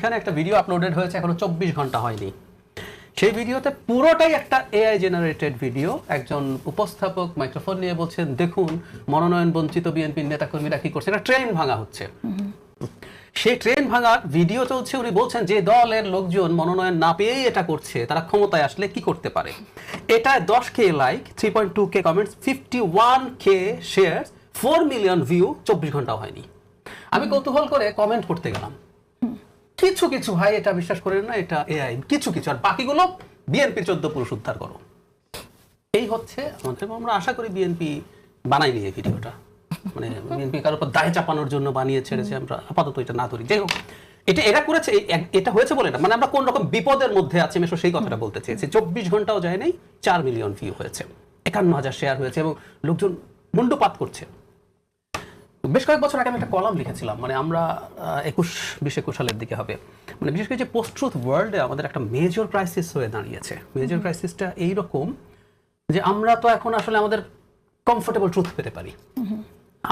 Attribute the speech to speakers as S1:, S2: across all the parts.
S1: সেইখানে একটা video uploaded হয়েছে, এখনও চব্বিশ ঘণ্টা হয়নি। সেই ভিডিওতে পুরোটাই একটা এআই জেনারেটেড ভিডিও একজন উপস্থাপক মাইক্রোফোন নিয়ে বলছেন, দেখুন, মনোনয়ন বঞ্চিত বিএনপির নেতাকর্মীরা কি করছে? একটা ট্রেন ভাঙা হচ্ছে। সেই ট্রেন ভাঙার ভিডিও চলছে, উনি বলছেন যে দলের লোকজন মনোনয়ন না পেয়েই এটা করছে, তারা ক্ষমতায় আসলে কি করতে পারে? এটা দশ K like three point two K comments fifty one K share four million view চব্বিশ ঘন্টাও হয়নি। আমি কৌতূহল করে কমেন্ট করতে গেলাম। কিছু কিছু ভাই এটা বিশ্বাস করেন না, এটা এআই। কিছু কিছু, আর বাকিগুলো বিএনপি চোদ্দ পুরুষ উদ্ধার করো। এই হচ্ছে আমাদের আমরা আশা করি বিএনপি বানাইনি এই ভিডিওটা। মানে বিএনপি কারোর উপর দায় চাপানোর জন্য বানিয়ে ছেড়েছে, আমরা আপাতত এটা না ধরি। যাই হোক, এটা এরা করেছে এটা হয়েছে বলে না মানে আমরা কোন রকম বিপদের মধ্যে আছি আসলে সেই কথাটা বলতে চেয়েছি। চব্বিশ ঘন্টাও যায় নাই, চার মিলিয়ন ভিউ হয়েছে। একান্ন হাজার শেয়ার হয়েছে, এবং লোকজন মুন্ডুপাত করছে। বেশ কয়েক বছর আগে আমি একটা কলাম লিখেছিলাম মানে আমরা একুশ বিশ একুশ সালের দিকে হবে। মানে বিশেষ করে যে পোস্ট ট্রুথ ওয়ার্ল্ডে আমাদের একটা মেজর ক্রাইসিস হয়ে দাঁড়িয়েছে। মেজর ক্রাইসিসটা এইরকম যে আমরা তো এখন আসলে আমাদের কমফোর্টেবল ট্রুথ পেতে পারি।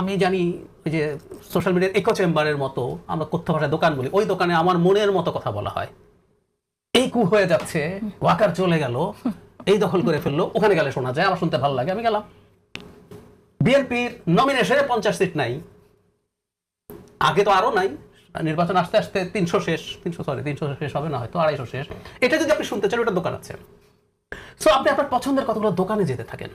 S1: আমি জানি ওই যে সোশ্যাল মিডিয়ার ইকো চেম্বারের মতো আমরা কথ্য ভাষায় দোকান বলি ওই দোকানে আমার মনের মতো কথা বলা হয়। এই কু হয়ে যাচ্ছে ওয়াকার চলে গেল এই দখল করে ফেলল ওখানে গেলে শোনা যায় আমার শুনতে ভালো লাগে আমি গেলাম। বিএনপির নমিনেশনে পঞ্চাশ সিট নাই। আগে তো আরও নাই। নির্বাচন আসতে আসতে তিনশো শেষ তিনশো সরি তিনশো শেষ হবে না হয়তো আড়াইশো শেষ। এটা যদি আপনি শুনতে চান ওটা দোকান আছে। সো আপনি আপনার পছন্দের কতগুলো দোকানে যেতে থাকেন?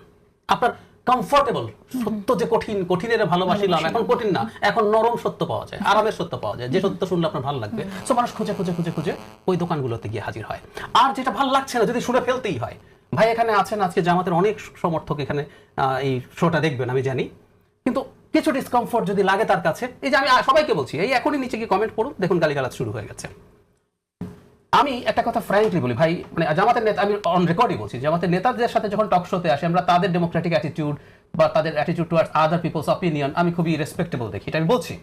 S1: আপনার কমফোর্টেবল সত্য যে কঠিন কঠিনের ভালোবাসিলাম এখন কঠিন না এখন নরম সত্য পাওয়া যায় আরামের সত্য পাওয়া যায়। যে সত্য শুনলে আপনার ভালো লাগবে। সো মানুষ খুঁজে খুঁজে খুঁজে খুঁজে ওই দোকানগুলোতে গিয়ে হাজির হয়। আর যেটা ভালো লাগছে না যদি শুনে ফেলতেই হয় ভাই, এখানে আছেন আজকে জামাতের অনেক সমর্থক এখানে এই শোটা দেখবেন, আমি জানি। কিন্তু কিছু ডিসকমফোর্ট যদি লাগে তার কাছে, এই যে আমি সবাইকে বলছি, এই এখনই নিচে গিয়ে কমেন্ট করুন দেখুন গালিগালাজ শুরু হয়ে গেছে। আমি একটা কথা ফ্র্যাঙ্কলি বলি, ভাই মানে জামাতের নেতা, আমি অন রেকর্ডই বলছি, জামাতের নেতাদের সাথে যখন টক শোতে আসে, আমরা তাদের ডেমোক্রেটিক অ্যাটিটিউড বা তাদের attitude towards other peoples opinion আমি খুবই রেসপেক্টেবল দেখি, এটা আমি বলছি।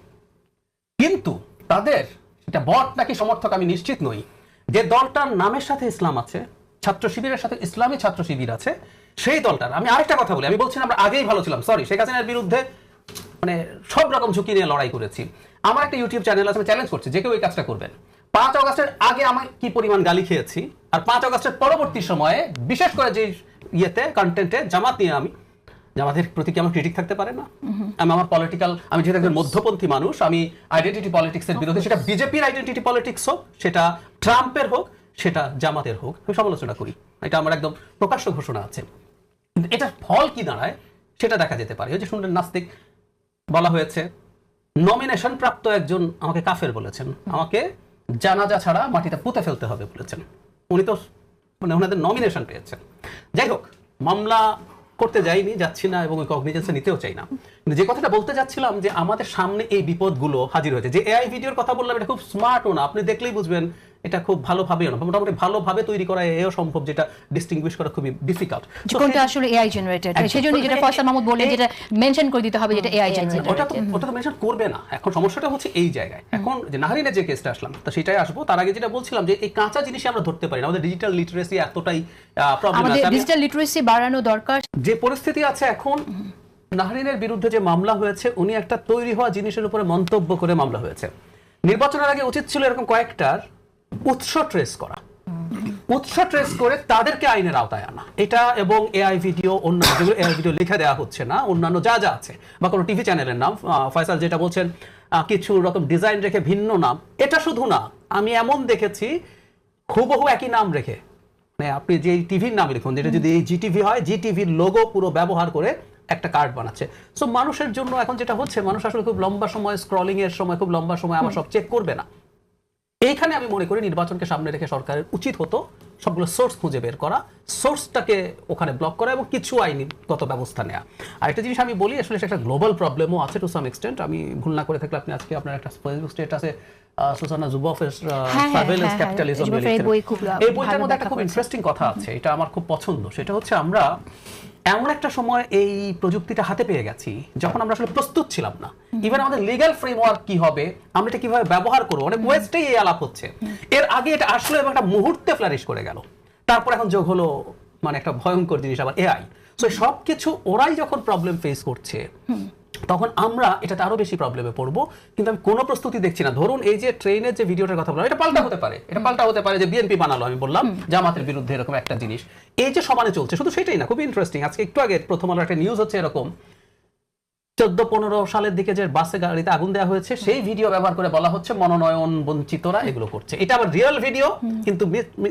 S1: কিন্তু তাদের এটা বট নাকি সমর্থক, আমি নিশ্চিত নই, যে দলটার নামের সাথে ইসলাম আছে ছাত্র শিবিরের সাথে ইসলামী ছাত্র শিবির আছে সেই দলটার। আমি আরেকটা কথা বলি আমি বলছি আমরা আগেই ভালো ছিলাম সরি শেখ হাসিনার বিরুদ্ধে মানে সব রকম ঝুঁকি নিয়ে লড়াই করেছি। আমার একটা ইউটিউব চ্যানেল আছে আমি চ্যালেঞ্জ করছি যে কেউ এই কাজটা করবেন। পাঁচ অগস্টের আগে আমি কি পরিমাণ গালি খেয়েছি আর পাঁচ অগস্টের পরবর্তী সময়ে বিশেষ করে যে ইয়েতে কন্টেন্টে জামাত নিয়ে আমি জামাতের প্রতি কি আমার ক্রিটিক থাকতে পারে না? আমি আমার পলিটিক্যাল আমি যেহেতু একজন মধ্যপন্থী মানুষ আমি আইডেন্টিটি পলিটিক্সের বিরুদ্ধে সেটা বিজেপির আইডেন্টিটি পলিটিক্স হোক সেটা ট্রাম্পের হোক সেটা জামাতের হোক, আমি সমালোচনা করি। এটা আমার একদম প্রকাশ্য ঘোষণা আছে। কিন্তু এটার ফল কি দাঁড়ায়, সেটা দেখা যেতে পারে। ওই যে শুনলেন নাস্তিক, বলা হয়েছে নমিনেশন প্রাপ্ত একজন আমাকে কাফের বলেছেন। আমাকে জানাজা ছাড়া মাটিতে পুঁতে ফেলতে হবে বলেছেন। উনি তো মানে ওনাদের নমিনেশন পেয়েছেন। যাই হোক, মামলা করতে যাইনি, যাচ্ছি না এবং কগনিজেন্সে নিতেও চাই না। কিন্তু যে কথাটা বলতে যাচ্ছিলাম যে আমাদের সামনে এই বিপদগুলো হাজির হয়েছে। যে এআই ভিডিওর কথা বললাম, এটা খুব স্মার্টও না। আপনি দেখলেই বুঝবেন এটা খুব ভালোভাবেও না মোটামুটি ভালোভাবে তৈরি করা এও সম্ভব যেটা ডিস্টিংগুইশ করা খুবই ডিফিকাল্ট
S2: কোনটা আসলে এআই জেনারেটেড। সেজন্য যেটা ফয়সাল মাহমুদ বললেন যেটা মেনশন করে দিতে হবে যেটা এআই জেনারেটেড
S1: ওটা তো ওটা তো মেনশন করবে না। এখন সমস্যাটা হচ্ছে এই জায়গায়। এখন যে নাহারিনের যে কেসটা আসলাম তো সেটাই আসব। তার আগে যেটা বলছিলাম যে এই কাঁচা জিনিস আমরা ধরতে পারি না। আমাদের ডিজিটাল লিটারেসি এতটাই প্রবলেম
S2: আমাদের
S1: আছে আমি-
S2: ডিজিটাল লিটারেসি বাড়ানো দরকার।
S1: যে পরিস্থিতি আছে এখন নাহরিনের বিরুদ্ধে যে মামলা হয়েছে উনি একটা তৈরি হওয়া জিনিসের উপরে মন্তব্য করে মামলা হয়েছে। নির্বাচনের আগে উচিত ছিল এরকম কয়েকটার উৎস ট্রেস করা। উৎস ট্রেস করে তাদেরকে আইনের আওতায় আনা। এটা এবং এআই ভিডিও অন্যান্য যেগুলো এআই ভিডিও লিখে দেওয়া হচ্ছে না, অন্যান্য যা যা আছে, বা কোনো টিভি চ্যানেলের নাম ফয়সাল যেটা বলছেন কিছু রকম ডিজাইন রেখে ভিন্ন নাম, এটা শুধু না, আমি এমন দেখেছি, হুবহু একই নাম রেখে। মানে আপনি যে টিভির নাম লিখুন, যেটা যদি এই জিটিভি হয় জিটিভির লোগো পুরো ব্যবহার করে একটা কার্ড বানাচ্ছে। সো মানুষের জন্য এখন যেটা হচ্ছে, মানুষ আসলে খুব লম্বা সময় স্ক্রলিং এর সময়, খুব লম্বা সময় আমার সব চেক করবে না। এইখানে আমি মনে করি নির্বাচনকে সামনে রেখে সরকারের উচিত হতো সবগুলো সোর্স খুঁজে বের করা সোর্সটাকে ওখানে ব্লক করা এবং কিছু আইনগত ব্যবস্থা নেওয়া আর একটা জিনিস আমি বলি আসলে সেটা একটা গ্লোবাল প্রবলেমও আছে টু সাম এক্সটেন্ট আমি ভুল না করে থাকলে আপনি আজকে আপনার একটা ফেসবুক স্টেটাসে সুসানা জুবফের সার্ভেলেন্স ক্যাপিটালিজম
S2: এই
S1: বইটার মধ্যে একটা খুব ইন্টারেস্টিং কথা আছে এটা আমার খুব পছন্দ। সেটা হচ্ছে আমরা এমন একটা সময় এই প্রযুক্তিটা হাতে পেয়ে গেছি যখন আমরা আসলে প্রস্তুত ছিলাম না। ইভেন আমাদের লিগ্যাল ফ্রেমওয়ার্ক কি হবে আমরা এটা কীভাবে ব্যবহার করব অনেক ওয়েস্টেই এই আলাপ হচ্ছে। আগে এটা আসলে এবং একটা মুহূর্তে ফ্লারিশ করে গেল। তারপর এখন যোগ হলো মানে একটা ভয়ঙ্কর জিনিস আবার এআই সো সব কিছু ওরাই যখন প্রবলেম ফেস করছে তখন আমরা এটাতে আরও বেশি প্রবলেমে পড়ব। কিন্তু আমি কোনো প্রস্তুতি দেখছি না। ধরুন এই যে ট্রেনের যে ভিডিওটার কথা বললাম এটা পাল্টা হতে পারে। এটা পাল্টা হতে পারে যে বিএনপি বানালো আমি বললাম জামাতের বিরুদ্ধে এরকম একটা জিনিস। এই যে সমানে চলছে শুধু সেটাই না খুবই ইন্টারেস্টিং আজকে একটু আগে প্রথম আলো একটা নিউজ হচ্ছে এরকম চোদ্দ পনেরো সালের দিকে যে বাসে গাড়িতে আগুন দেওয়া হয়েছে সেই ভিডিও ব্যবহার করে বলা হচ্ছে মনোনয়ন বঞ্চিতরা এগুলো করছে। এটা আবার রিয়েল ভিডিও কিন্তু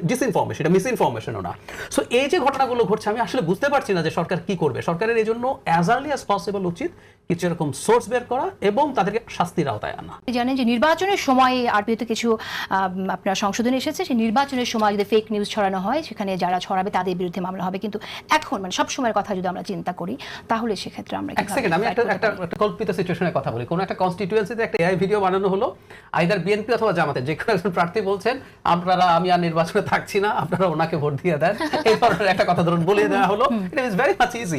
S1: ডিসইনফরমেশন এটা মিসইনফরমেশনও না। সো এই যে ঘটনাগুলো ঘটছে আমি আসলে বুঝতে পারছি না যে সরকার কি করবে। সরকারের এই জন্য অ্যাজ আর্লি অ্যাজ পসিবল উচিত কিছু এরকম সোর্স বের করা এবং তাদেরকে শাস্তির আওতায় আনা।
S2: জানেন যে নির্বাচনের সময় আরপিওতে কিছু আম, আপনার সংশোধন এসেছে। সেই নির্বাচনের সময় যদি ফেক নিউজ ছড়ানো হয় সেখানে যারা ছড়াবে তাদের বিরুদ্ধে মামলা হবে। কিন্তু এখন মানে সব সময়ের কথা যদি আমরা চিন্তা করি তাহলে সেক্ষেত্রে আমরা
S1: এক সেকেন্ড আমি একটা একটা একটা কল্পিত সিচুয়েশনের কথা বলি। কোনো একটা কনস্টিটিউয়েন্সিতে একটা এআই ভিডিও বানানো হলো আইদার বিএনপি অথবা জামাতে যে কোনো একজন প্রার্থী বলছেন আপনারা আমি আর নির্বাচনে থাকছি না আপনারা ওনাকে ভোট দিয়ে দেন। এই ধরনের একটা কথা ধরুন বলে দেওয়া হলো। It is very much easy